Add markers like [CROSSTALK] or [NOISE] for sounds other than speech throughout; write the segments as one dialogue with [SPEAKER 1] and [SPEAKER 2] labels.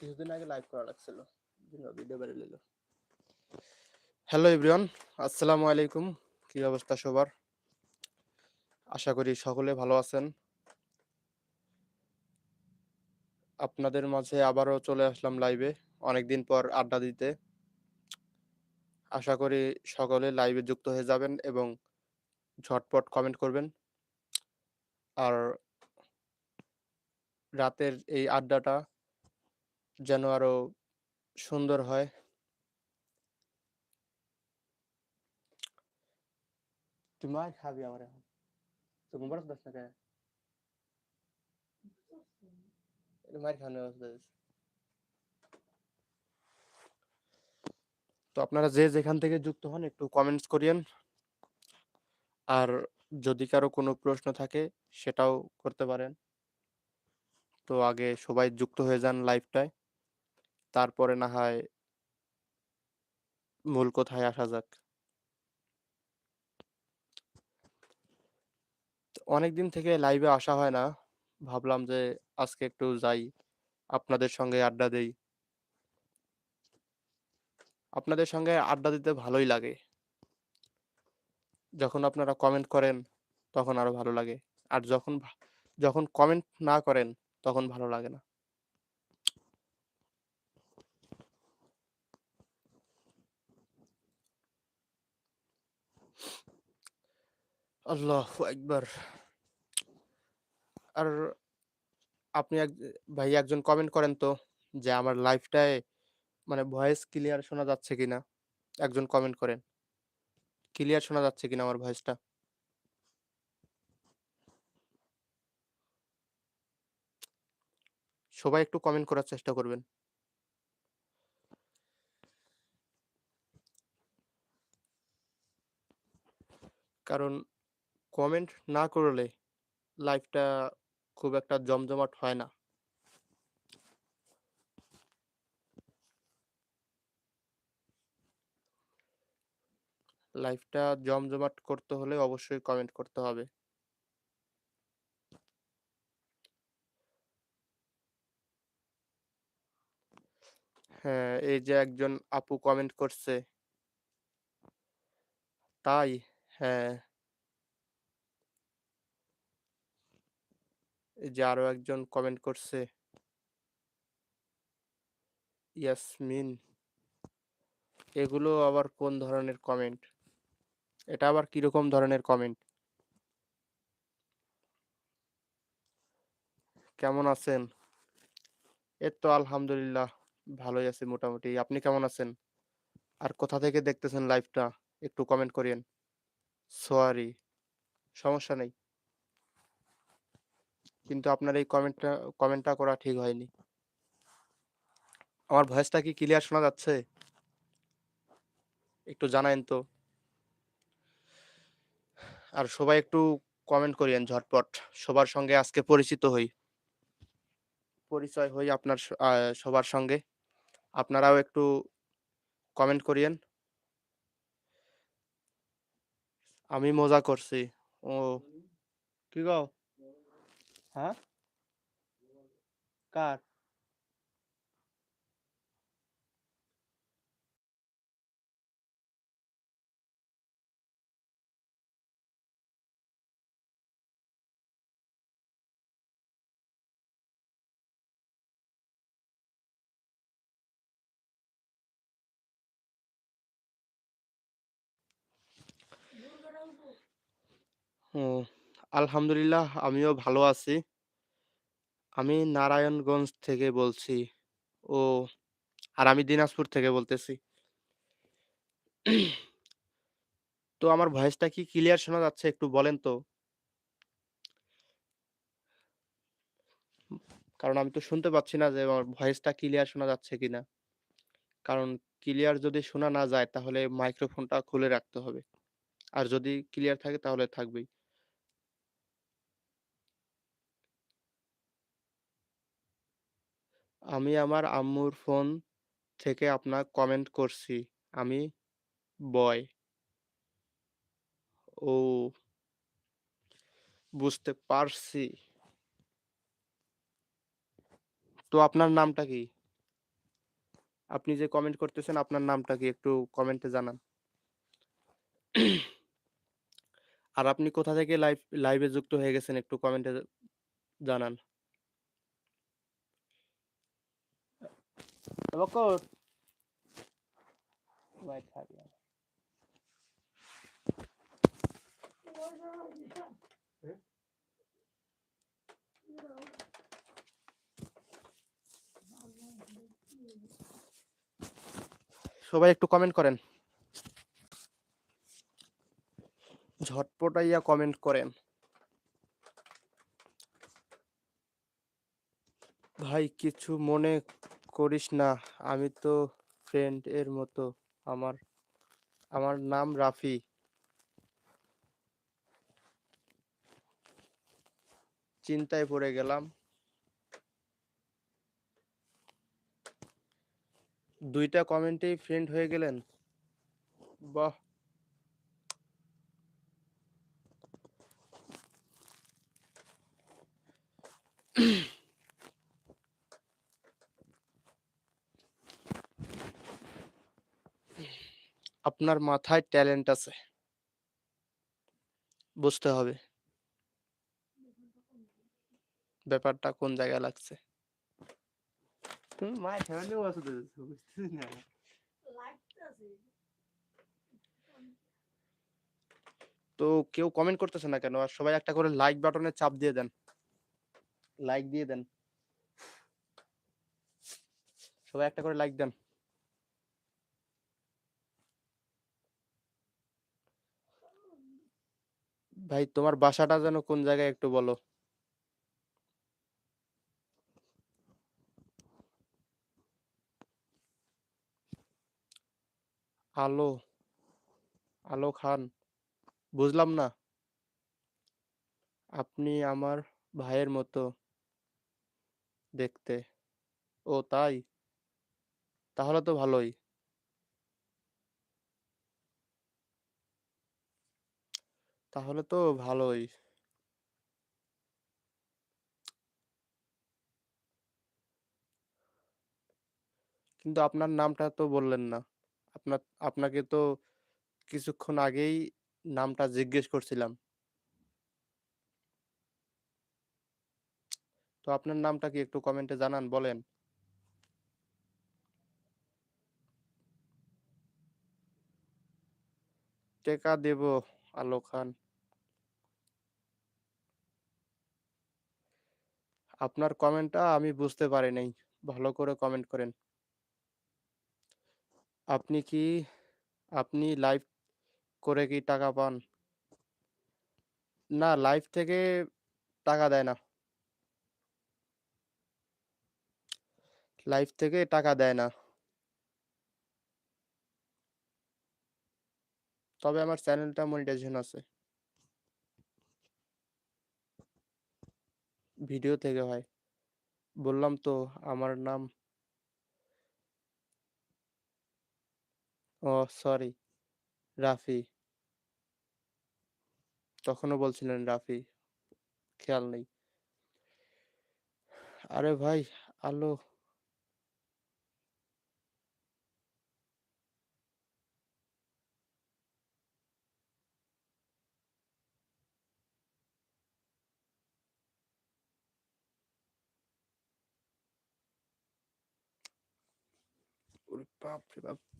[SPEAKER 1] কিছুদিন আগে লাইভ করা লাগছিল। ভিডিও বেড়ে নিল হ্যালো এভরিওয়ান আসসালামু আলাইকুম। কি অবস্থা সবার? আশা করি সকলে ভালো আছেন। আপনাদের মাঝে আবারও চলে আসলাম লাইভে অনেকদিন পর আড্ডা দিতে। আশা করি সকলে লাইভে যুক্ত হয়ে যাবেন এবং ঝটপট কমেন্ট করবেন। আর রাতের এই আড্ডাটা যেন আরও সুন্দর হয়। তুই মার খাবি আমার এখন। তো মোবারক দাস না কেন এটা মার খাওয়ানোর অবস্থা তো আপনারা যে যেখান থেকে যুক্ত হন একটু কমেন্টস করিয়েন। আর যদি কারও কোনো প্রশ্ন থাকে সেটাও করতে পারেন। তো আগে সবাই যুক্ত হয়ে যান লাইভটায় তারপরে না হয় মূল কোথায় আসা যাক। অনেকদিন থেকে লাইভে আসা হয় না। ভাবলাম যে আজকে একটু যাই, আপনাদের সঙ্গে আড্ডা দেই। আপনাদের সঙ্গে আড্ডা দিতে ভালোই লাগে। যখন আপনারা কমেন্ট করেন, তখন আরও ভালো লাগে। আর যখন যখন কমেন্ট না করেন, তখন ভালো লাগে না। আল্লাহ একবার আর আপনি এক, ভাই একজন কমেন্ট করেন তো, যে আমার লাইফটায় মানে ভয়েস ক্লিয়ার শোনা যাচ্ছে কিনা? একজন কমেন্ট করেন। ক্লিয়ার শোনা যাচ্ছে কিনা আমার ভয়েসটা সবাই একটু কমেন্ট করার চেষ্টা করবেন। কারণ কমেন্ট না করলে লাইফটা খুব একটা জমজমাট হয় না। লাইফটা জমজমাট করতে হলে অবশ্যই কমেন্ট করতে হবে। হ্যাঁ এই যে একজন আপু কমেন্ট করছে। তাই? হ্যাঁ। যে আরও একজন কমেন্ট করছে। ইয়াসমিন এগুলো আবার কোন ধরনের কমেন্ট এটা আবার কীরকম ধরনের কমেন্ট কেমন আছেন? এই তো আলহামদুলিল্লাহ, ভালোই আছি মোটামুটি। আপনি কেমন আছেন? আর কোথা থেকে দেখতেছেন লাইভটা একটু কমেন্ট করিয়েন। সরি সমস্যা নেই। কিন্তু আপনার এই কমেন্টটা কমেন্টটা করা ঠিক হয়নি। আমার ভয়েসটা কি ক্লিয়ার শোনা যাচ্ছে? একটু জানাইন তো। আর সবাই একটু কমেন্ট করিয়েন ঝটপট। সবার সঙ্গে আজকে পরিচিত হই। পরিচয় হই আপনার সবার সঙ্গে। আপনারাও একটু কমেন্ট করিয়েন। আমি মজা করছি। ও, কি গো? হ্যাঁ কার ও আলহামদুলিল্লাহ, আমিও ভালো আছি। আমি নারায়ণগঞ্জ থেকে বলছি। ও, আর আমি দিনাজপুর থেকে বলতেছি। তো আমার ভয়েসটা কি ক্লিয়ার শোনা যাচ্ছে একটু বলেন তো? কারণ আমি তো শুনতে পাচ্ছি না যে আমার ভয়েসটা ক্লিয়ার শোনা যাচ্ছে কিনা। কারণ ক্লিয়ার যদি শোনা না যায় তাহলে মাইক্রোফোনটা খুলে রাখতে হবে। আর যদি ক্লিয়ার থাকে তাহলে থাকবেই। আমি আমার আম্মুর ফোন থেকে আপনার কমেন্ট করছি। আমি বয় ও, বুঝতে পারছি। তো আপনার নামটা কি? আপনি যে কমেন্ট করতেছেন, আপনার নামটা কি? একটু কমেন্টে জানান। আর আপনি কোথা থেকে লাইভ লাইভে যুক্ত হয়ে গেছেন, একটু কমেন্টে জানান। বকর ওয়াইট থাকবে সবাই একটু কমেন্ট করেন। ঝটপটাইয়া কমেন্ট করেন। ভাই কিছু মনে করিস না। আমি তো ফ্রেন্ড এর মতো। আমার আমার নাম রাফি। চিন্তায় পড়ে গেলাম। দুইটা কমেন্টেই ফ্রেন্ড হয়ে গেলেন? বাহ! আপনার মাথায় ট্যালেন্ট আছে। বুঝতে হবে। ব্যাপারটা কোন জায়গায় লাগছে? তো কেউ কমেন্ট করতেছে না কেন? আর সবাই একটা করে লাইক বাটনে চাপ দিয়ে দেন। লাইক দিয়ে দেন। সবাই একটা করে লাইক দেন। ভাই, তোমার বাসাটা যেন কোন জায়গায় একটু বলো? আলো আলো খান। বুঝলাম না। আপনি আমার ভাইয়ের মতো দেখতে। ও তাই? তাহলে তো ভালোই। তাহলে তো ভালোই। কিন্তু আপনার নামটা তো বললেন না। আপনার, আপনাকে তো কিছুক্ষণ আগেই নামটা জিজ্ঞেস করছিলাম। তো আপনার নামটা কি একটু কমেন্টে জানান, বলেন। টেকা দেব, আলো খান। আপনার কমেন্টটা আমি বুঝতে পারি নাই। ভালো করে কমেন্ট করেন। আপনি কি, আপনি লাইভ করে কি টাকা পান? না লাইভ থেকে টাকা দেয় না। লাইভ থেকে টাকা দেয় না। তবে আমার চ্যানেলটা মনিটাইজেশন আছে। ভিডিও থেকে হয়। বললাম তো আমার নাম ও সরি, রাফি। তখনও বলছিলেন রাফি, খেয়াল নেই। আরে ভাই, আলো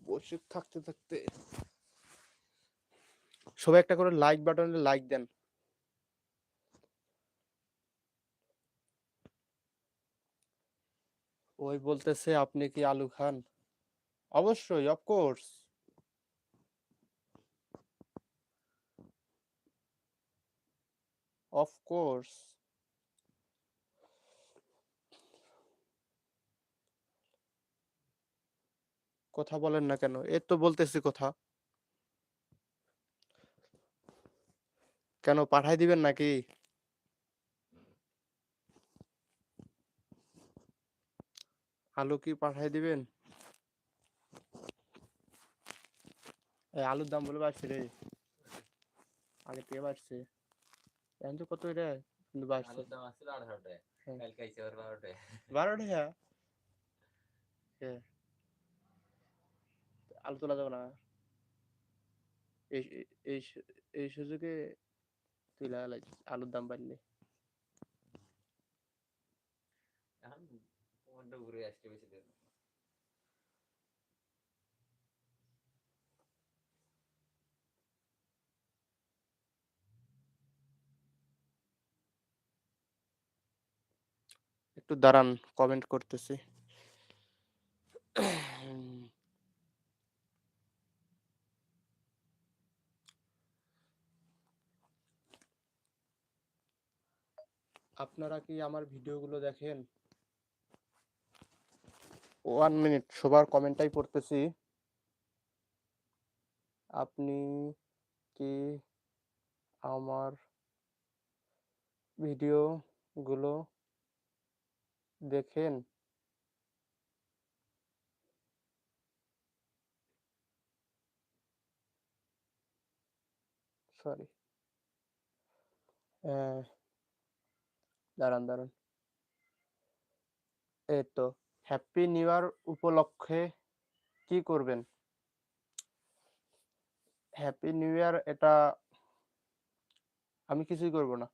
[SPEAKER 1] বসে থাকতে থাকতে। সবাই একটা করে লাইক বাটনে লাইক দেন। ওই বলতেছে, আপনি কি আলু খান? অবশ্যই অফকোর্স অফকোর্স কথা বলেন না কেন? এই তো বলতেছি কথা। কেন পাঠাই দিবেন নাকি? আলু কি পাঠাই দিবেন? এই আলুর দাম বলে বাড়ছে রে। আগে থেকে বাড়ছে। এখন তো কত রে কিন্তু বাড়ছে।
[SPEAKER 2] টাকা। বারো টাকা? [LAUGHS]
[SPEAKER 1] হ্যাঁ। আলু তোলা যাবে না। এই এই এই সুযোগে তুই আলুর দাম বাড়লে।
[SPEAKER 2] ঘুরে আসতে বেশি দিন।
[SPEAKER 1] একটু দাঁড়ান কমেন্ট করতেছি। আপনারা কি আমার ভিডিওগুলো দেখেন? ওয়ান মিনিট সবার কমেন্টটাই পড়তেছি। আপনি কি আমার ভিডিওগুলো দেখেন? সরি দাঁড়ান দাঁড়ান। এই তো হ্যাপি নিউ ইয়ার উপলক্ষে কি করবেন? হ্যাপি নিউ ইয়ার এটা আমি কিছুই করব না।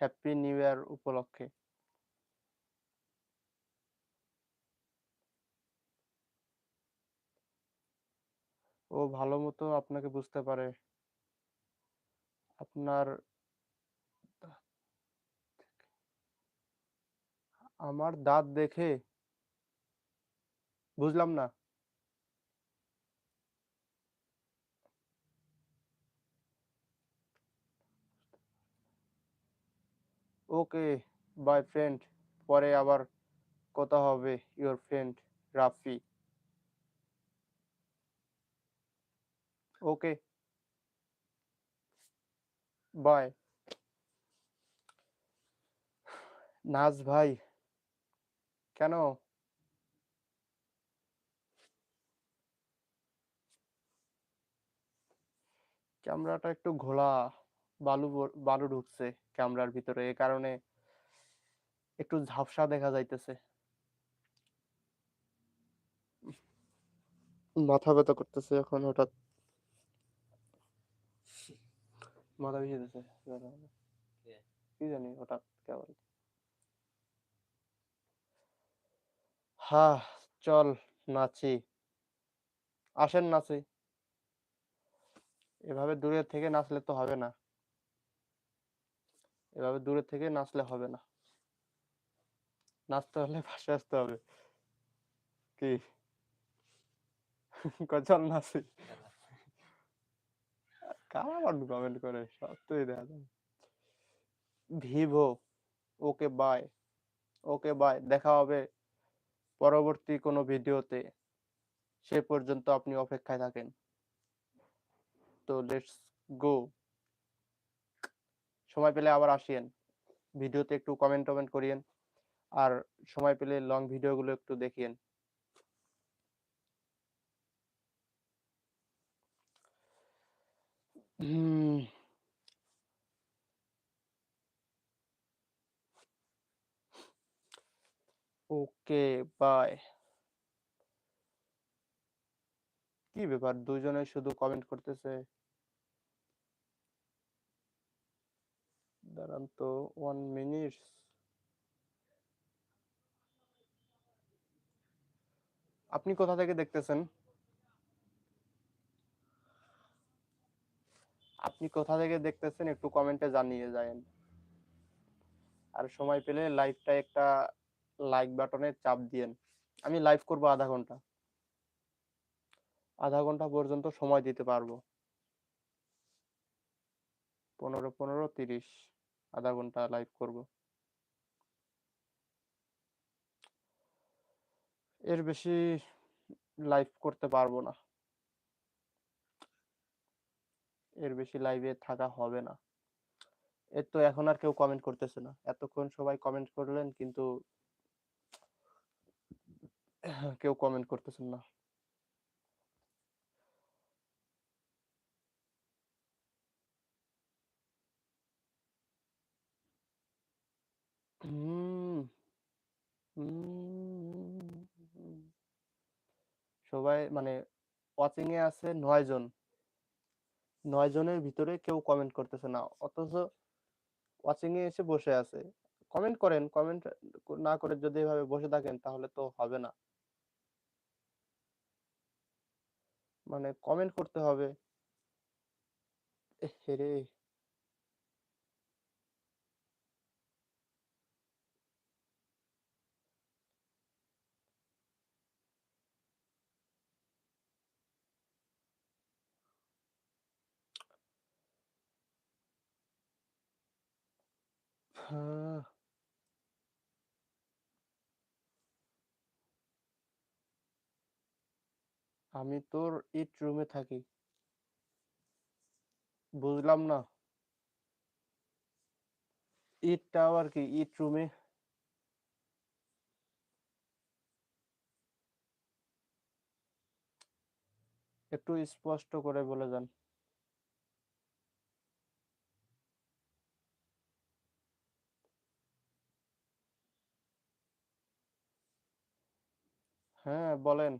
[SPEAKER 1] হ্যাপি নিউ ইয়ার উপলক্ষে। ও ভালো মতো আপনাকে বুঝতে পারে। আপনার আমার দাঁত দেখে বুঝলাম না। ওকে বাই ফ্রেন্ড পরে আবার কথা হবে your friend Rafi. Okay. Bye Naz ভাই কেন? ক্যামেরাটা একটু ঘোলা বালু বালু ঢুকছে ক্যামেরার ভিতরে এ কারণে একটু ঝাপসা দেখা যাইতেছে। মাথা ব্যথা করতেছে এখন হঠাৎ। মাথা ভিজে দিতেছে
[SPEAKER 2] কি
[SPEAKER 1] জানি হঠাৎ কেমন হ্যাঁ চল নাচি। আসেন নাচি। এভাবে দূরে থেকে নাচলে তো হবে না। এভাবে দূরে থেকে নাচলে হবে না। নাচতে হলে পাশে আসতে হবে। কি? চল নাচি। কারা কমেন্ট করে? সব দেখা যায়। Vivo, okay bye okay bye দেখা হবে। পরবর্তী কোনো ভিডিওতে সে পর্যন্ত আপনি অপেক্ষায় থাকেন। তো লেটস গো সময় পেলে আবার আসিয়েন। ভিডিওতে একটু কমেন্ট টমেন্ট করিয়েন। আর সময় পেলে লং ভিডিওগুলো একটু দেখিয়েন। হুম। ওকে, বাই। কি ব্যাপার? দুজনে শুধু কমেন্ট করতেছে। দাঁড়ান তো ওয়ান মিনিট আপনি কোথা থেকে দেখতেছেন? আপনি কোথা থেকে দেখতেছেন? একটু কমেন্টে জানিয়ে যায়েন। আর সময় পেলে লাইভটা একটা লাইক বাটনে চাপ দিয়েন আমি লাইভ করব আধা ঘণ্টা। আধা ঘণ্টা পর্যন্ত সময় দিতে পারব। পনেরো পনেরো, তিরিশ, আধা ঘণ্টা লাইভ করব। এর বেশি লাইভ করতে পারব না। এর বেশি লাইভে থাকা হবে না। এর তো এখন আর কেউ কমেন্ট করতেছে না। এতক্ষণ সবাই কমেন্ট করলেন, কিন্তু [LAUGHS] কেউ কমেন্ট করতেছেন না। সবাই মানে ওয়াচিং এ আছে নয় জন। নয় জনের ভিতরে কেউ কমেন্ট করতেছে না। অথচ ওয়াচিং এ এসে বসে আছে। কমেন্ট করেন কমেন্ট না করে যদি এভাবে বসে থাকেন তাহলে তো হবে না। মানে কমেন্ট করতে হবে। রে। হ্যাঁ। আমি তোর ইট রুমে থাকি। বুঝলাম না? ইট টাওয়ার কি? ইট রুমে একটু স্পষ্ট করে বলে যান হ্যাঁ বলেন।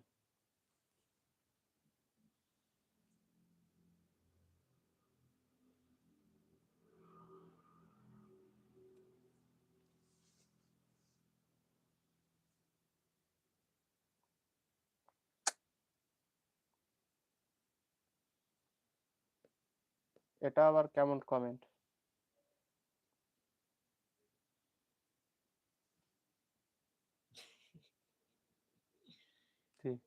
[SPEAKER 1] এটা আবার কেমন কমেন্ট [LAUGHS]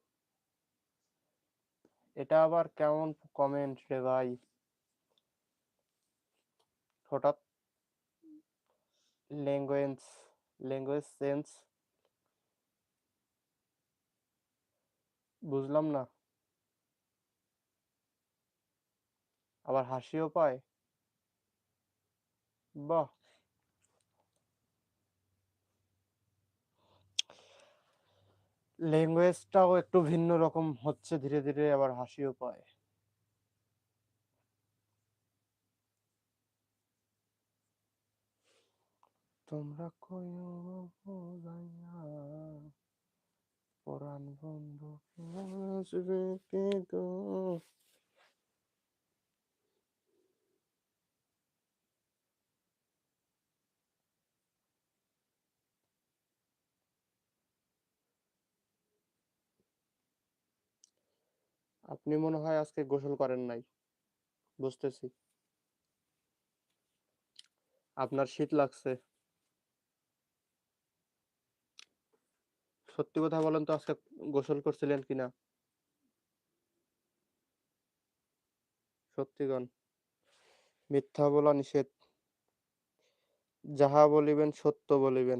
[SPEAKER 1] এটা আবার কেমন কমেন্ট রে ভাই? হঠাৎ ল্যাঙ্গুয়েজ ল্যাঙ্গুয়েজ সেন্স বুঝলাম না। আবার হাসিও পায়। বাহ! ল্যাঙ্গুয়েজটাও একটু ভিন্ন রকম হচ্ছে ধীরে ধীরে আবার হাসিও পায়। তোমরা পরাণ বন্ধু কে গো আপনি মনে হয় আজকে গোসল করেন নাই। বুঝতেছি। আপনার শীত লাগছে। সত্যি কথা বলেন তো আজকে গোসল করছিলেন কিনা? সত্যিগণ মিথ্যা বলা নিষেধ। যাহা বলিবেন সত্য বলিবেন।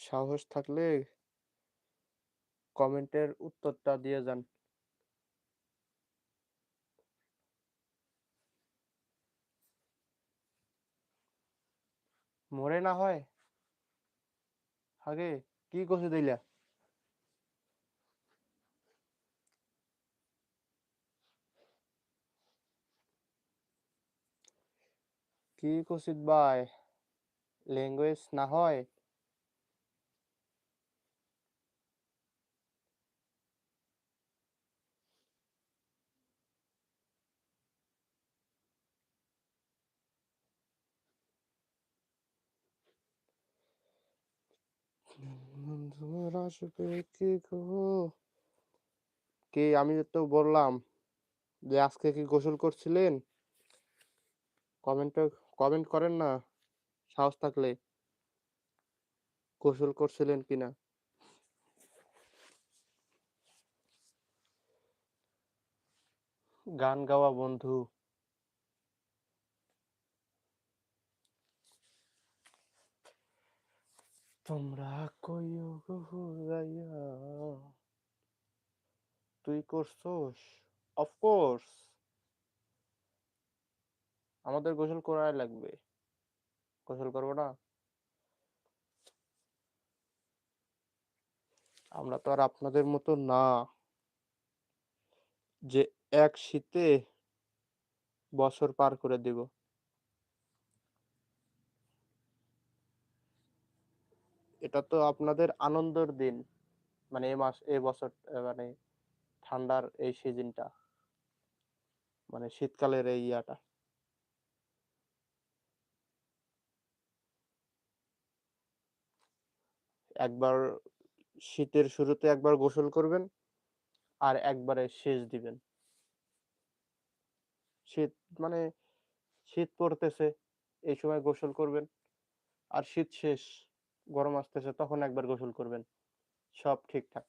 [SPEAKER 1] সাহস থাকলে কমেন্টের উত্তরটা দিয়ে যান। মরে না হয়? আগে কি কষে দিলা? কি কষিত ভাই? ল্যাঙ্গুয়েজ না হয়? তোমার কি গো কি, আমি তো বললাম যে আজকে কি গোসল করছিলেন? কমেন্টে, কমেন্ট করেন না, সাহস থাকলে। গোসল করছিলেন কিনা? গান গাওয়া বন্ধু। তোমরা কইও গো হুরাইয়া তুই করছোস? অফকোর্স আমাদের গোসল করাই লাগবে। গোসল করব না? আমরা তো আর আপনাদের মতো না। যে এক শীতে বছর পার করে দিব। এটা তো আপনাদের আনন্দের দিন। মানে এ মাস, এ বছর মানে ঠান্ডার এই সিজনটা মানে শীতকালের এই ইয়াটা। একবার শীতের শুরুতে একবার গোসল করবেন আর একবারে শেষ দিবেন। শীত মানে শীত পড়তেছে, এই সময় গোসল করবেন। আর শীত শেষ। গরম আসতেছে, তখন একবার গোসল করবেন। সব ঠিকঠাক।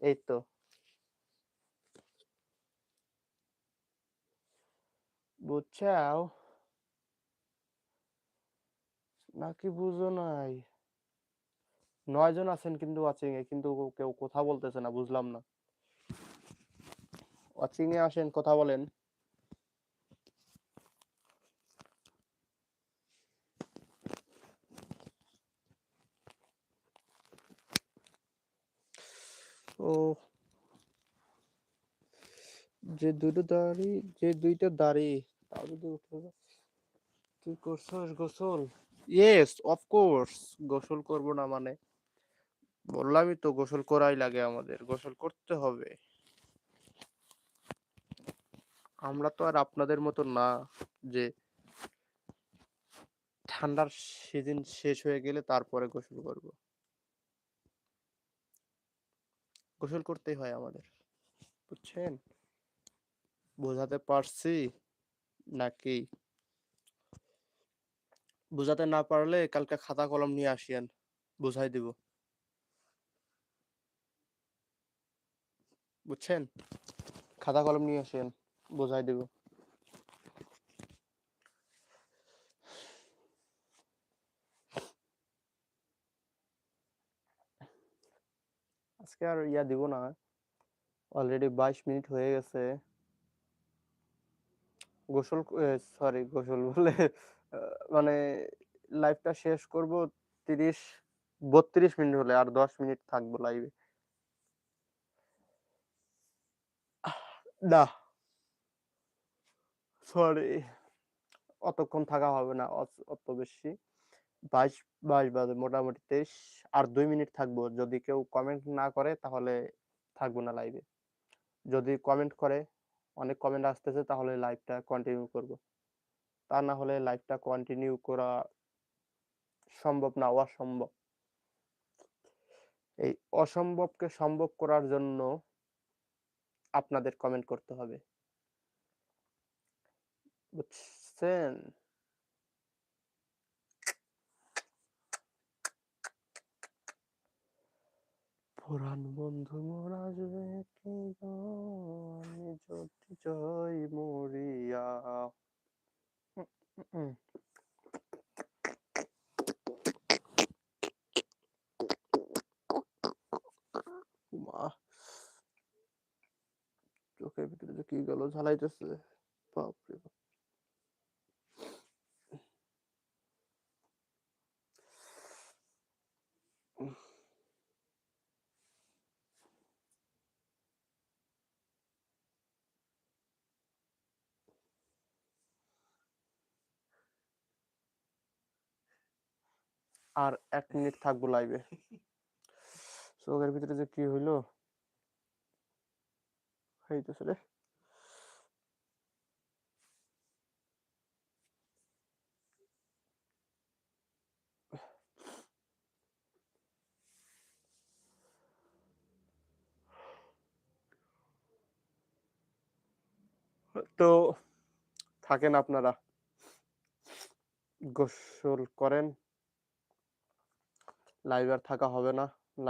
[SPEAKER 1] এই তো। বুঝছাও? নাকি বুঝো নাই? নয় জন আছেন কিন্তু ওয়াচিং এ, কিন্তু কেউ কথা বলতেছে না, বুঝলাম না। ওয়াচিং এ আসেন, কথা বলেন। ও যে দুটো দাড়ি, যে দুইটা দাড়ি, তাও যদি উঠে তুই করছস গোসল? ইয়েস অফ কোর্স গোসল করব না মানে। বললামই তো গোসল করাই লাগে আমাদের, গোসল করতে হবে। আমরা তো আর আপনাদের মতো না যে ঠান্ডার সিজন শেষ হয়ে গেলে তারপরে গোসল করব। গোসল করতেই হয় আমাদের। বুঝছেন? বোঝাতে পারছি নাকি? বোঝাতে না পারলে কালকে খাতা কলম নিয়ে আসিয়েন বুঝাই দিব। বুঝছেন? খাতা কলম নিয়ে আসেন বোঝাই দিব। আজকে আর ইয়া দিব না। অলরেডি বাইশ মিনিট হয়ে গেছে। গোসল সরি গোসল বলে মানে লাইভটা শেষ করব তিরিশ, বত্রিশ মিনিট হলে, আর দশ মিনিট থাকব লাইভে না। সরি অতক্ষণ থাকা হবে না অত- বেশি। বাইশ বাইশ বাজে মোটামুটি তেইশ আর দুই মিনিট থাকব। যদি কেউ কমেন্ট না করে তাহলে থাকব না লাইভে যদি কমেন্ট করে, অনেক কমেন্ট আসতেছে তাহলে লাইভটা কন্টিনিউ করব। তা না হলে লাইভটা কন্টিনিউ করা সম্ভব না, অসম্ভব। এই অসম্ভবকে সম্ভব করার জন্য আপনাদের কমেন্ট করতে হবে। বুঝছেন? পুরান বন্ধু মোর আসবে কি আমি যদি জয় মরিয়া। মা, চোখের ভিতরে কি গেল ঝালাইতেছে, বাপরে বাপ। আর এক মিনিট থাকব লাইভে চোখের ভিতরে যে কি হইল? হইতেছে রে তো, থাকেন আপনারা। গোসল করেন। লাইভ আর থাকা হবে না।